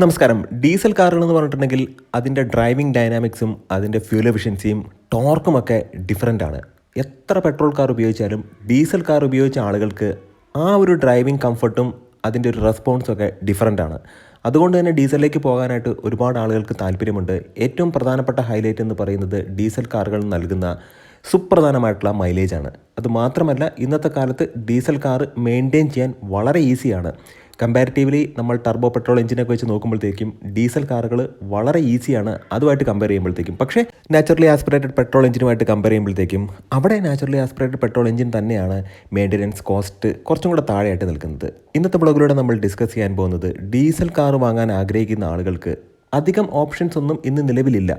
നമസ്കാരം. ഡീസൽ കാറുകൾ എന്ന് പറഞ്ഞിട്ടുണ്ടെങ്കിൽ അതിന്റെ ഡ്രൈവിംഗ് ഡൈനാമിക്സും അതിന്റെ ഫ്യൂൽ എഫിഷ്യൻസിയും ടോർക്കും ഒക്കെ ഡിഫറെന്റ് ആണ്. എത്ര പെട്രോൾ കാർ ഉപയോഗിച്ചാലും ഡീസൽ കാർ ഉപയോഗിച്ച ആളുകൾക്ക് ആ ഒരു ഡ്രൈവിംഗ് കംഫർട്ടും അതിന്റെ ഒരു റെസ്പോൺസും ഒക്കെ ഡിഫറെന്റ് ആണ്. അതുകൊണ്ട് തന്നെ ഡീസലിലേക്ക് പോകാനായിട്ട് ഒരുപാട് ആളുകൾക്ക് താല്പര്യമുണ്ട്. ഏറ്റവും പ്രധാനപ്പെട്ട ഹൈലൈറ്റ് എന്ന് പറയുന്നത് ഡീസൽ കാറുകൾ നൽകുന്ന സുപ്രധാനമായിട്ടുള്ള മൈലേജാണ് ആണ്. അത് മാത്രമല്ല ഇന്നത്തെ കാലത്ത് ഡീസൽ കാർ മെയിന്റെയിൻ ചെയ്യാൻ വളരെ ഈസിയാണ് കമ്പാരിറ്റീവ്ലി നമ്മൾ ടർബോ പെട്രോൾ എഞ്ചിനൊക്കെ വെച്ച് നോക്കുമ്പോഴത്തേക്കും ഡീസൽ കാറുകൾ വളരെ ഈസിയാണ് അതുമായിട്ട് കമ്പയർ ചെയ്യുമ്പോഴത്തേക്കും. പക്ഷേ നാച്ചുറലി ആസ്പിറേറ്റഡ് പെട്രോൾ എഞ്ചിനുമായിട്ട് കമ്പയർ ചെയ്യുമ്പോഴത്തേക്കും അവിടെ നാച്ചുറലി ആസ്പിറേറ്റഡ് പെട്രോൾ എഞ്ചിൻ തന്നെയാണ് മെയിന്റനൻസ് കോസ്റ്റ് കുറച്ചും കൂടെ താഴെയായിട്ട് നിൽക്കുന്നത്. ഇന്നത്തെ ബ്ലോഗിലൂടെ നമ്മൾ ഡിസ്കസ് ചെയ്യാൻ പോകുന്നത് ഡീസൽ കാർ വാങ്ങാൻ ആഗ്രഹിക്കുന്ന ആളുകൾക്ക് അധികം ഓപ്ഷൻസ് ഒന്നും ഇന്ന് നിലവിലില്ല.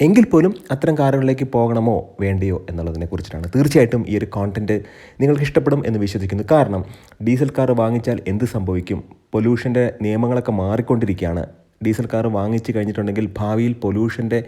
എങ്കിൽ പോലും അത്തരം കാറുകളിലേക്ക് പോകണമോ വേണ്ടയോ എന്നുള്ളതിനെ കുറിച്ചിട്ടാണ്. തീർച്ചയായിട്ടും ഈ ഒരു കോണ്ടന്റ് നിങ്ങൾക്ക് ഇഷ്ടപ്പെടും എന്ന് വിശ്വസിക്കുന്നു. കാരണം ഡീസൽ കാർ വാങ്ങിച്ചാൽ എന്ത് സംഭവിക്കും? പൊല്യൂഷന്റെ നിയമങ്ങളൊക്കെ മാറിക്കൊണ്ടിരിക്കുകയാണ്. ഡീസൽ കാർ വാങ്ങിച്ചു കഴിഞ്ഞിട്ടുണ്ടെങ്കിൽ ഭാവിയിൽ പൊല്യൂഷന്റെ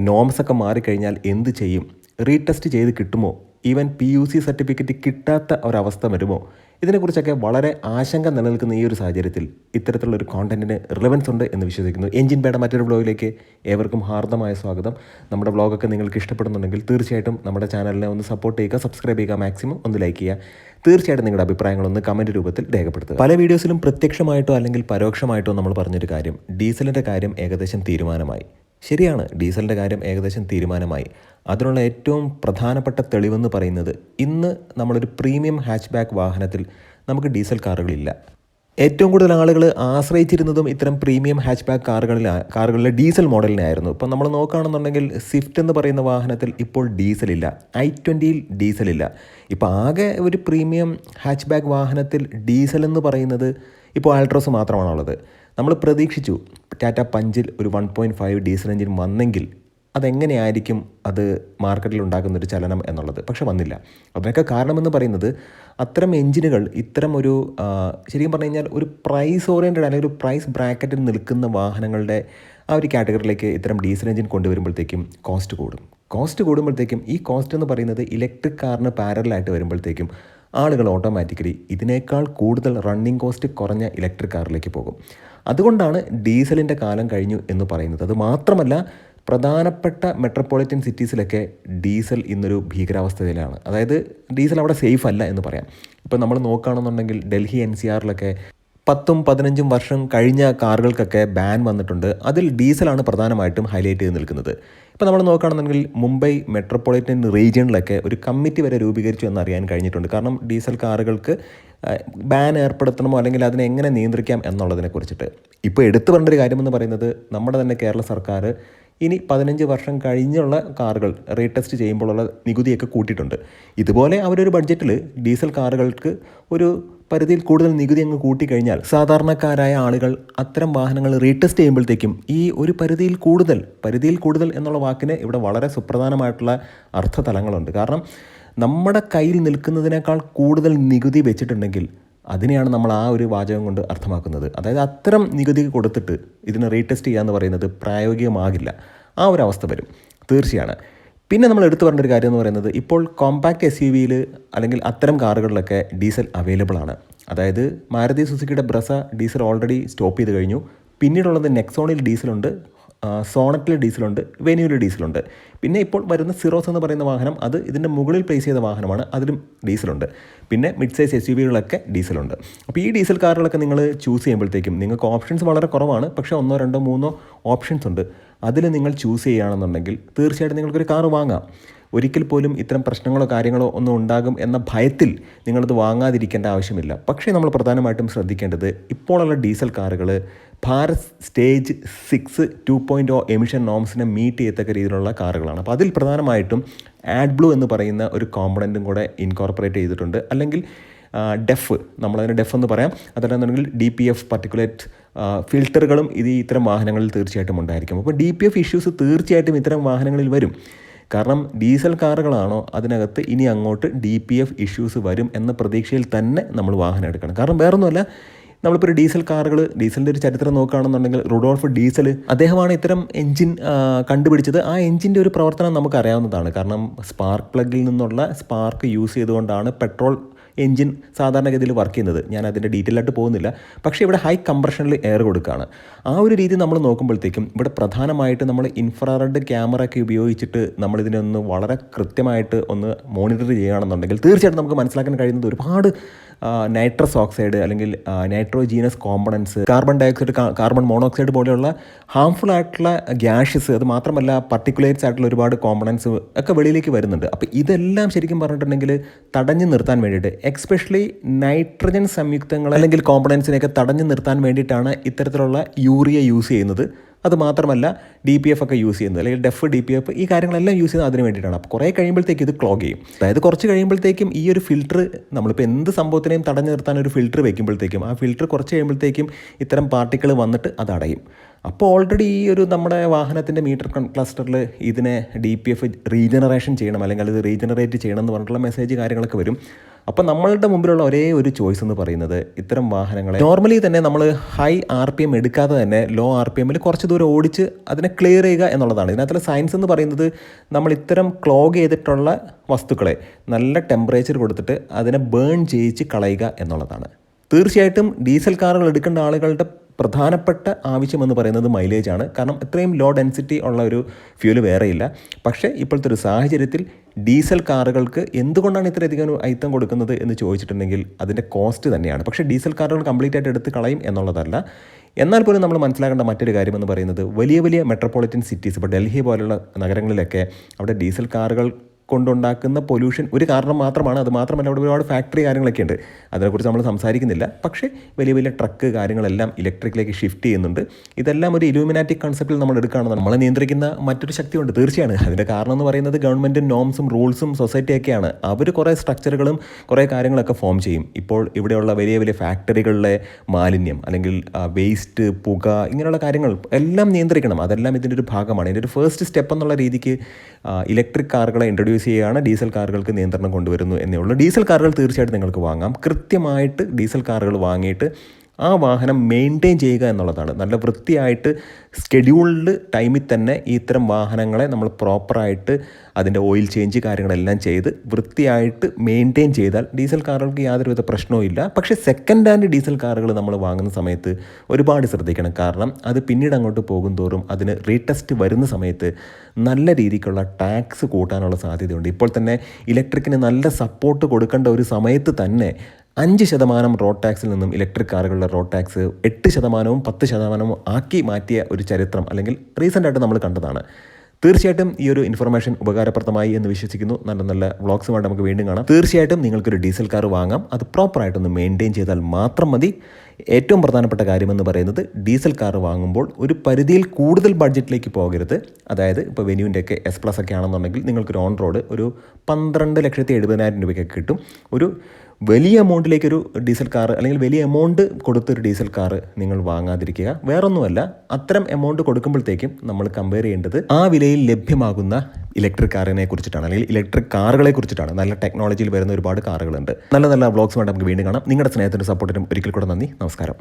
നോംസൊക്കെ മാറിക്കഴിഞ്ഞാൽ എന്ത് ചെയ്യും? റീടെസ്റ്റ് ചെയ്ത് കിട്ടുമോ? Even P U C certificate കിട്ടാത്ത ഒരവസ്ഥ വരുമോ? ഇതിനെക്കുറിച്ചൊക്കെ വളരെ ആശങ്ക നിലനിൽക്കുന്ന ഈ ഒരു സാഹചര്യത്തിൽ ഇത്തരത്തിലുള്ള ഒരു കോണ്ടന്റിന് റിലവൻസ് ഉണ്ട് എന്ന് വിശ്വസിക്കുന്നു. എഞ്ചിൻ പേട മറ്റൊരു ബ്ലോഗിലേക്ക് ഏവർക്കും ഹാർദമായ സ്വാഗതം. നമ്മുടെ ബ്ലോഗൊക്കെ നിങ്ങൾക്ക് ഇഷ്ടപ്പെടുന്നുണ്ടെങ്കിൽ തീർച്ചയായിട്ടും നമ്മുടെ ചാനലിനെ ഒന്ന് സപ്പോർട്ട് ചെയ്യുക സബ്സ്ക്രൈബ് ചെയ്യുക മാക്സിമം ഒന്ന് ലൈക്ക് ചെയ്യുക. തീർച്ചയായിട്ടും നിങ്ങളുടെ അഭിപ്രായങ്ങളൊന്ന് കമന്റ് രൂപത്തിൽ രേഖപ്പെടുത്തുക. പല വീഡിയോസിലും പ്രത്യക്ഷമായിട്ടോ അല്ലെങ്കിൽ പരോക്ഷമായിട്ടോ നമ്മൾ പറഞ്ഞൊരു കാര്യം ഡീസലിന്റെ കാര്യം ഏകദേശം തീരുമാനമായി. ശരിയാണ് ഡീസലിന്റെ കാര്യം ഏകദേശം തീരുമാനമായി. അതിനുള്ള ഏറ്റവും പ്രധാനപ്പെട്ട തെളിവെന്ന് പറയുന്നത് ഇന്ന് നമ്മളൊരു പ്രീമിയം ഹാച്ച് ബാക്ക് വാഹനത്തിൽ നമുക്ക് ഡീസൽ കാറുകളില്ല. ഏറ്റവും കൂടുതൽ ആളുകൾ ആശ്രയിച്ചിരുന്നതും ഇത്തരം പ്രീമിയം ഹാച്ച് ബാക്ക് കാറുകളിൽ കാറുകളിലെ ഡീസൽ മോഡലിനെ ആയിരുന്നു ഇപ്പം നമ്മൾ നോക്കുകയാണെന്നുണ്ടെങ്കിൽ സ്വിഫ്റ്റ് എന്ന് പറയുന്ന വാഹനത്തിൽ ഇപ്പോൾ ഡീസലില്ല. ഐ ട്വന്റിയിൽ ഡീസലില്ല. ഇപ്പോൾ ആകെ ഒരു പ്രീമിയം ഹാച്ച് ബാക്ക് വാഹനത്തിൽ ഡീസൽ എന്ന് പറയുന്നത് ഇപ്പോൾ ആൾട്രോസ് മാത്രമാണുള്ളത്. നമ്മൾ പ്രതീക്ഷിച്ചു ടാറ്റ പഞ്ചിൽ ഒരു one point five diesel engine വന്നെങ്കിൽ അതെങ്ങനെയായിരിക്കും അത് മാർക്കറ്റിൽ ഉണ്ടാക്കുന്ന ഒരു ചലനം എന്നുള്ളത്. പക്ഷെ വന്നില്ല. അതിനൊക്കെ കാരണമെന്ന് പറയുന്നത് അത്തരം എഞ്ചിനുകൾ ഇത്തരം ഒരു ശരിക്കും പറഞ്ഞു കഴിഞ്ഞാൽ ഒരു പ്രൈസ് ഓറിയന്റഡ് അല്ലെങ്കിൽ ഒരു പ്രൈസ് ബ്രാക്കറ്റിൽ നിൽക്കുന്ന വാഹനങ്ങളുടെ ആ ഒരു കാറ്റഗറിയിലേക്ക് ഇത്തരം ഡീസൽ എഞ്ചിൻ കൊണ്ടുവരുമ്പോഴത്തേക്കും കോസ്റ്റ് കൂടും. കോസ്റ്റ് കൂടുമ്പോഴത്തേക്കും ഈ കോസ്റ്റ് എന്ന് പറയുന്നത് ഇലക്ട്രിക് കാറിന് പാരലായിട്ട് വരുമ്പോഴത്തേക്കും ആളുകൾ ഓട്ടോമാറ്റിക്കലി ഇതിനേക്കാൾ കൂടുതൽ റണ്ണിങ് കോസ്റ്റ് കുറഞ്ഞ ഇലക്ട്രിക് കാറിലേക്ക് പോകും. അതുകൊണ്ടാണ് ഡീസലിന്റെ കാലം കഴിഞ്ഞു എന്ന് പറയുന്നത്. അത് മാത്രമല്ല പ്രധാനപ്പെട്ട മെട്രോപൊളിറ്റൻ സിറ്റീസിലൊക്കെ ഡീസൽ ഇന്നൊരു ഭീകരാവസ്ഥയിലാണ്. അതായത് ഡീസൽ അവിടെ സേഫ് അല്ല എന്ന് പറയാം. ഇപ്പം നമ്മൾ നോക്കുകയാണെന്നുണ്ടെങ്കിൽ ഡൽഹി എൻ സി ആറിലൊക്കെ പത്തും പതിനഞ്ചും വർഷം കഴിഞ്ഞ കാറുകൾക്കൊക്കെ ബാൻ വന്നിട്ടുണ്ട്. അതിൽ ഡീസലാണ് പ്രധാനമായിട്ടും ഹൈലൈറ്റ് ചെയ്ത് നിൽക്കുന്നത്. ഇപ്പോൾ നമ്മൾ നോക്കുകയാണെന്നുണ്ടെങ്കിൽ മുംബൈ മെട്രോപൊളിറ്റൻ റീജിയണിലൊക്കെ ഒരു കമ്മിറ്റി വരെ രൂപീകരിച്ചു എന്ന് അറിയാൻ കഴിഞ്ഞിട്ടുണ്ട്. കാരണം ഡീസൽ കാറുകൾക്ക് ബാൻ ഏർപ്പെടുത്തണമോ അല്ലെങ്കിൽ അതിനെ എങ്ങനെ നിയന്ത്രിക്കാം എന്നുള്ളതിനെ കുറിച്ചിട്ട്. ഇപ്പോൾ എടുത്തു പറഞ്ഞ ഒരു കാര്യമെന്ന് പറയുന്നത് നമ്മുടെ തന്നെ കേരള സർക്കാർ ഇനി പതിനഞ്ച് വർഷം കഴിഞ്ഞുള്ള കാറുകൾ റീടെസ്റ്റ് ചെയ്യുമ്പോഴുള്ള നികുതിയൊക്കെ കൂട്ടിയിട്ടുണ്ട്. ഇതുപോലെ അവരൊരു ബഡ്ജറ്റിൽ ഡീസൽ കാറുകൾക്ക് ഒരു പരിധിയിൽ കൂടുതൽ നികുതി അങ്ങ് കൂട്ടിക്കഴിഞ്ഞാൽ സാധാരണക്കാരായ ആളുകൾ അത്തരം വാഹനങ്ങൾ റീടെസ്റ്റ് ചെയ്യുമ്പോഴത്തേക്കും ഈ ഒരു പരിധിയിൽ കൂടുതൽ പരിധിയിൽ കൂടുതൽ എന്നുള്ള വാക്കിന് ഇവിടെ വളരെ സുപ്രധാനമായിട്ടുള്ള അർത്ഥതലങ്ങളുണ്ട്. കാരണം നമ്മുടെ കയ്യിൽ നിൽക്കുന്നതിനേക്കാൾ കൂടുതൽ നികുതി വെച്ചിട്ടുണ്ടെങ്കിൽ അതിനെയാണ് നമ്മൾ ആ ഒരു വാചകം കൊണ്ട് അർത്ഥമാക്കുന്നത്. അതായത് അത്തരം നികുതി കൊടുത്തിട്ട് ഇതിനെ റീടെസ്റ്റ് ചെയ്യുക എന്ന് പറയുന്നത് പ്രായോഗികമാകില്ല. ആ ഒരു അവസ്ഥ വരും. തീർച്ചയാണ്. പിന്നെ നമ്മൾ എടുത്തു പറഞ്ഞ ഒരു കാര്യം എന്ന് പറയുന്നത് ഇപ്പോൾ കോമ്പാക്ട് എസ് യു വിയിൽ അല്ലെങ്കിൽ അത്തരം കാറുകളിലൊക്കെ ഡീസൽ അവൈലബിൾ ആണ്. അതായത് മാരുതി സുസുക്കിയുടെ ബ്രസ ഡീസൽ ഓൾറെഡി സ്റ്റോപ്പ് ചെയ്ത് കഴിഞ്ഞു. പിന്നീടുള്ളത് നെക്സോണിൽ ഡീസലുണ്ട് സോണറ്റിൽ ഡീസലുണ്ട് വെന്യൂവിൽ ഡീസലുണ്ട്. പിന്നെ ഇപ്പോൾ വരുന്ന സിറോസ് എന്ന് പറയുന്ന വാഹനം അത് ഇതിന്റെ മുകളിൽ പ്ലേസ് ചെയ്ത വാഹനമാണ് അതിലും ഡീസലുണ്ട്. പിന്നെ മിഡ് സൈസ് എസ് യു വികളൊക്കെ ഡീസലുണ്ട്. അപ്പോൾ ഈ ഡീസൽ കാറുകളൊക്കെ നിങ്ങൾ ചൂസ് ചെയ്യുമ്പോഴത്തേക്കും നിങ്ങൾക്ക് ഓപ്ഷൻസ് വളരെ കുറവാണ് പക്ഷേ ഒന്നോ രണ്ടോ മൂന്നോ ഓപ്ഷൻസ് ഉണ്ട്. അതിൽ നിങ്ങൾ ചൂസ് ചെയ്യുകയാണെന്നുണ്ടെങ്കിൽ തീർച്ചയായിട്ടും നിങ്ങൾക്കൊരു കാർ വാങ്ങാം. ഒരിക്കൽ പോലും ഇത്തരം പ്രശ്നങ്ങളോ കാര്യങ്ങളോ ഒന്നും ഉണ്ടാകും എന്ന ഭയത്തിൽ നിങ്ങളത് വാങ്ങാതിരിക്കേണ്ട ആവശ്യമില്ല. പക്ഷേ നമ്മൾ പ്രധാനമായിട്ടും ശ്രദ്ധിക്കേണ്ടത് ഇപ്പോഴുള്ള ഡീസൽ കാറുകൾ Bharat stage six two point O emission നോംസിനെ meet ചെയ്യത്തക്ക രീതിയിലുള്ള കാറുകളാണ്. അപ്പോൾ അതിൽ പ്രധാനമായിട്ടും ആഡ് ബ്ലൂ എന്ന് പറയുന്ന ഒരു കോമ്പണന്റും കൂടെ ഇൻകോർപ്പറേറ്റ് ചെയ്തിട്ടുണ്ട്. അല്ലെങ്കിൽ ഡെഫ് നമ്മളതിന് ഡെഫ് എന്ന് പറയാം. അതല്ലാന്നുണ്ടെങ്കിൽ ഡി പി എഫ് പർട്ടിക്കുലേറ്റ് ഫിൽറ്ററുകളും ഇത് ഇത്തരം വാഹനങ്ങളിൽ തീർച്ചയായിട്ടും ഉണ്ടായിരിക്കും. അപ്പോൾ ഡി പി എഫ് ഇഷ്യൂസ് തീർച്ചയായിട്ടും ഇത്തരം വാഹനങ്ങളിൽ വരും. കാരണം ഡീസൽ കാറുകളാണോ അതിനകത്ത് ഇനി അങ്ങോട്ട് ഡി പി എഫ് ഇഷ്യൂസ് വരും എന്ന പ്രതീക്ഷയിൽ തന്നെ നമ്മൾ വാഹനം എടുക്കണം. കാരണം വേറൊന്നുമല്ല നമ്മളിപ്പോൾ ഒരു ഡീസൽ കാറുകൾ ഡീസലിന്റെ ഒരു ചരിത്രം നോക്കുകയാണെന്നുണ്ടെങ്കിൽ റുഡോൾഫ് ഡീസൽ അദ്ദേഹമാണ് ഇത്തരം എഞ്ചിൻ കണ്ടുപിടിച്ചത്. ആ എഞ്ചിന്റെ ഒരു പ്രവർത്തനം നമുക്ക് അറിയാവുന്നതാണ് കാരണം സ്പാർക്ക് പ്ലഗിൽ നിന്നുള്ള സ്പാർക്ക് യൂസ് ചെയ്തുകൊണ്ടാണ് പെട്രോൾ എഞ്ചിൻ സാധാരണഗതിയിൽ വർക്ക് ചെയ്യുന്നത്. ഞാൻ അതിന്റെ ഡീറ്റെയിൽ ആയിട്ട് പോകുന്നില്ല. പക്ഷേ ഇവിടെ ഹൈ കംപ്രഷനിൽ എയർ കൊടുക്കുകയാണ് ആ ഒരു രീതി നമ്മൾ നോക്കുമ്പോഴത്തേക്കും ഇവിടെ പ്രധാനമായിട്ട് നമ്മൾ ഇൻഫ്രാറെഡ് ക്യാമറ ഒക്കെ ഉപയോഗിച്ചിട്ട് നമ്മളിതിനെ ഒന്ന് വളരെ കൃത്യമായിട്ട് ഒന്ന് മോണിറ്റർ ചെയ്യുകയാണെന്നുണ്ടെങ്കിൽ തീർച്ചയായിട്ടും നമുക്ക് മനസ്സിലാക്കാൻ കഴിയുന്നത് ഒരുപാട് നൈട്രസ് ഓക്സൈഡ് അല്ലെങ്കിൽ nitrogenous components carbon dioxide carbon monoxide പോലെയുള്ള ഹാംഫുൾ ആയിട്ടുള്ള ഗ്യാഷസ് അത് മാത്രമല്ല പർട്ടിക്കുലേറ്റ്സ് ആയിട്ടുള്ള ഒരുപാട് കോമ്പണൻസ് ഒക്കെ വെളിയിലേക്ക് വരുന്നുണ്ട്. അപ്പോൾ ഇതെല്ലാം ശരിക്കും പറഞ്ഞിട്ടുണ്ടെങ്കിൽ തടഞ്ഞു നിർത്താൻ വേണ്ടിയിട്ട് എക്സ്പെഷ്യലി നൈട്രജൻ സംയുക്തങ്ങൾ അല്ലെങ്കിൽ കോമ്പണൻസിനെയൊക്കെ തടഞ്ഞു നിർത്താൻ വേണ്ടിയിട്ടാണ് ഇത്തരത്തിലുള്ള യൂറിയ യൂസ് ചെയ്യുന്നത്. അത് മാത്രമല്ല ഡി പി എഫ് ഒക്കെ യൂസ് ചെയ്യുന്നത് അല്ലെങ്കിൽ ഡെഫ് ഡി പി എഫ് ഈ കാര്യങ്ങളെല്ലാം യൂസ് ചെയ്യുന്നത് അതിന് വേണ്ടിയിട്ടാണ്. അപ്പോൾ കുറേ കഴിയുമ്പോഴത്തേക്ക് ഇത് ക്ലോഗ് ചെയ്യും. അതായത് കുറച്ച് കഴിയുമ്പോഴത്തേക്കും ഈ ഒരു ഫിൽറ്റർ നമ്മളിപ്പോൾ എന്ത് സംഭവത്തിനെയും തടഞ്ഞു നിർത്താൻ ഒരു ഫിൽറ്റർ വെക്കുമ്പോഴത്തേക്കും ആ ഫിൽറ്റർ കുറച്ച് കഴിയുമ്പോഴത്തേക്കും ഇത്തരം പാർട്ടിക്കിൾ വന്നിട്ട് അത് അടയും. അപ്പോൾ ഓൾറെഡി ഈ ഒരു നമ്മുടെ വാഹനത്തിന്റെ മീറ്റർ ക്ലസ്റ്ററിൽ ഇതിനെ ഡി പി എഫ് റീജനറേഷൻ ചെയ്യണം അല്ലെങ്കിൽ ഇത് റീജനറേറ്റ് ചെയ്യണം എന്ന് പറഞ്ഞിട്ടുള്ള മെസ്സേജ് കാര്യങ്ങളൊക്കെ വരും. അപ്പോൾ നമ്മളുടെ മുമ്പിലുള്ള ഒരേ ഒരു ചോയ്സ് എന്ന് പറയുന്നത് ഇത്തരം വാഹനങ്ങളെ നോർമലി തന്നെ നമ്മൾ ഹൈ ആർ പി എം എടുക്കാതെ തന്നെ ലോ ആർ പി എമ്മിൽ കുറച്ച് ദൂരം ഓടിച്ച് അതിനെ ക്ലിയർ ചെയ്യുക എന്നുള്ളതാണ്. ഇതിനകത്തുള്ള സയൻസ് എന്ന് പറയുന്നത് നമ്മൾ ഇത്തരം ക്ലോഗ് ചെയ്തിട്ടുള്ള വസ്തുക്കളെ നല്ല ടെമ്പറേച്ചർ കൊടുത്തിട്ട് അതിനെ ബേൺ ചെയ്യിച്ച് കളയുക എന്നുള്ളതാണ്. തീർച്ചയായിട്ടും ഡീസൽ കാറുകൾ എടുക്കേണ്ട ആളുകളുടെ പ്രധാനപ്പെട്ട ആവശ്യമെന്ന് പറയുന്നത് മൈലേജ് ആണ്. കാരണം ഇത്രയും ലോ ഡെൻസിറ്റി ഉള്ള ഒരു ഫ്യൂൽ വേറെയില്ല. പക്ഷേ ഇപ്പോഴത്തെ ഒരു സാഹചര്യത്തിൽ ഡീസൽ കാറുകൾക്ക് എന്തുകൊണ്ടാണ് ഇത്രയധികം ഐത്തം കൊടുക്കുന്നത് എന്ന് ചോദിച്ചിട്ടുണ്ടെങ്കിൽ അതിന്റെ കോസ്റ്റ് തന്നെയാണ്. പക്ഷേ ഡീസൽ കാറുകൾ കംപ്ലീറ്റ് ആയിട്ട് എടുത്ത് കളയും എന്നുള്ളതല്ല. എന്നാൽ പോലും നമ്മൾ മനസ്സിലാക്കേണ്ട മറ്റൊരു കാര്യമെന്ന് പറയുന്നത് വലിയ വലിയ മെട്രോപൊളിറ്റൻ സിറ്റീസ് ഇപ്പോൾ ഡൽഹി പോലുള്ള നഗരങ്ങളിലൊക്കെ അവിടെ ഡീസൽ കാറുകൾ കൊണ്ടുണ്ടാക്കുന്ന പൊല്യൂഷൻ ഒരു കാരണം മാത്രമാണ്. അത് മാത്രമല്ല അവിടെ ഒരുപാട് ഫാക്ടറി കാര്യങ്ങളൊക്കെ ഉണ്ട്. അതിനെക്കുറിച്ച് നമ്മൾ സംസാരിക്കുന്നില്ല. പക്ഷേ വലിയ വലിയ ട്രക്ക് കാര്യങ്ങളെല്ലാം ഇലക്ട്രിക്കിലേക്ക് ഷിഫ്റ്റ് ചെയ്യുന്നുണ്ട്. ഇതെല്ലാം ഒരു ഇലൂമിനാറ്റിക് കൺസെപ്റ്റിൽ നമ്മൾ എടുക്കുകയാണ് നമ്മളെ നിയന്ത്രിക്കുന്ന മറ്റൊരു ശക്തിയുണ്ട്. തീർച്ചയാണ്. അതിന്റെ കാരണം എന്ന് പറയുന്നത് ഗവൺമെന്റ് നോംസും റൂൾസും സൊസൈറ്റിയൊക്കെയാണ് അവർ കുറേ സ്ട്രക്ചറുകളും കുറേ കാര്യങ്ങളൊക്കെ ഫോം ചെയ്യും. ഇപ്പോൾ ഇവിടെയുള്ള വലിയ വലിയ ഫാക്ടറികളിലെ മാലിന്യം അല്ലെങ്കിൽ വേസ്റ്റ് പുക ഇങ്ങനെയുള്ള കാര്യങ്ങൾ എല്ലാം നിയന്ത്രിക്കണം. അതെല്ലാം ഇതിന്റെ ഒരു ഭാഗമാണ്. ഇതിന്റെ ഒരു ഫസ്റ്റ് സ്റ്റെപ്പ് എന്നുള്ള രീതിക്ക് ഇലക്ട്രിക് കാറുകളെ ഇൻട്രൊഡ്യൂസ് ചെയ്യുകയാണ് ഡീസൽ കാറുകൾക്ക് നിയന്ത്രണം കൊണ്ടുവരുന്നു എന്നേ ഉള്ളൂ. ഡീസൽ കാറുകൾ തീർച്ചയായിട്ടും നിങ്ങൾക്ക് വാങ്ങാം. കൃത്യമായിട്ട് ഡീസൽ കാറുകൾ വാങ്ങിയിട്ട് ആ വാഹനം മെയിന്റെയിൻ ചെയ്യുക എന്നുള്ളതാണ്. നല്ല വൃത്തിയായിട്ട് സ്കെഡ്യൂൾഡ് ടൈമിൽ തന്നെ ഈ ഇത്തരം വാഹനങ്ങളെ നമ്മൾ പ്രോപ്പറായിട്ട് അതിന്റെ ഓയിൽ ചേഞ്ച് കാര്യങ്ങളെല്ലാം ചെയ്ത് വൃത്തിയായിട്ട് മെയിന്റെയിൻ ചെയ്താൽ ഡീസൽ കാറുകൾക്ക് യാതൊരുവിധ പ്രശ്നവും ഇല്ല. പക്ഷേ സെക്കൻഡ് ഹാൻഡ് ഡീസൽ കാറുകൾ നമ്മൾ വാങ്ങുന്ന സമയത്ത് ഒരുപാട് ശ്രദ്ധിക്കണം. കാരണം അത് പിന്നീട് അങ്ങോട്ട് പോകും തോറും അതിന് റീടെസ്റ്റ് വരുന്ന സമയത്ത് നല്ല രീതിക്കുള്ള ടാക്സ് കൂട്ടാനുള്ള സാധ്യതയുണ്ട്. ഇപ്പോൾ തന്നെ ഇലക്ട്രിക്കിന് നല്ല സപ്പോർട്ട് കൊടുക്കേണ്ട ഒരു സമയത്ത് തന്നെ അഞ്ച് ശതമാനം റോഡ് ടാക്സിൽ നിന്നും ഇലക്ട്രിക് കാറുകളുടെ റോഡ് ടാക്സ് എട്ട് ശതമാനവും പത്ത് ശതമാനവും ആക്കി മാറ്റിയ ഒരു ചരിത്രം അല്ലെങ്കിൽ റീസെന്റായിട്ട് നമ്മൾ കണ്ടതാണ്. തീർച്ചയായിട്ടും ഈ ഒരു ഇൻഫർമേഷൻ ഉപകാരപ്രദമായി എന്ന് വിശ്വസിക്കുന്നു. നല്ല നല്ല വ്ളോഗ്സുമായിട്ട് നമുക്ക് വീണ്ടും കാണാം. തീർച്ചയായിട്ടും നിങ്ങൾക്കൊരു ഡീസൽ കാർ വാങ്ങാം. അത് പ്രോപ്പറായിട്ടൊന്ന് മെയിന്റെയിൻ ചെയ്താൽ മാത്രം മതി. ഏറ്റവും പ്രധാനപ്പെട്ട കാര്യമെന്ന് പറയുന്നത് ഡീസൽ കാർ വാങ്ങുമ്പോൾ ഒരു പരിധിയിൽ കൂടുതൽ ബഡ്ജറ്റിലേക്ക് പോകരുത്. അതായത് ഇപ്പോൾ വെന്യൂവിന്റെ ഒക്കെ എസ് പ്ലസ് ഒക്കെ ആണെന്നുണ്ടെങ്കിൽ നിങ്ങൾക്കൊരു ഓൺ റോഡ് ഒരു പന്ത്രണ്ട് ലക്ഷത്തി എഴുപതിനായിരം രൂപയ്ക്കൊക്കെ കിട്ടും. ഒരു വലിയ എമൗണ്ടിലേക്കൊരു ഡീസൽ കാർ അല്ലെങ്കിൽ വലിയ എമൗണ്ട് കൊടുത്തൊരു ഡീസൽ കാർ നിങ്ങൾ വാങ്ങാതിരിക്കുക. വേറൊന്നുമല്ല അത്തരം എമൗണ്ട് കൊടുക്കുമ്പോഴത്തേക്കും നമ്മൾ കമ്പയർ ചെയ്യേണ്ടത് ആ വിലയിൽ ലഭ്യമാകുന്ന ഇലക്ട്രിക് കാറിനെ കുറിച്ചിട്ടാണ്. അല്ലെങ്കിൽ ഇലക്ട്രിക് കാറുകളെ കുറിച്ചിട്ടാണ്. നല്ല ടെക്നോളജിയിൽ വരുന്ന ഒരുപാട് കാറുകളുണ്ട് നല്ല നല്ല വ്ളോഗ്സുമായിട്ട് നമുക്ക് വീണ്ടും കാണാം. നിങ്ങളുടെ സ്നേഹത്തിന്റെ സപ്പോർട്ടിനും ഒരിക്കൽ കൂടെ നന്ദി. നമസ്കാരം.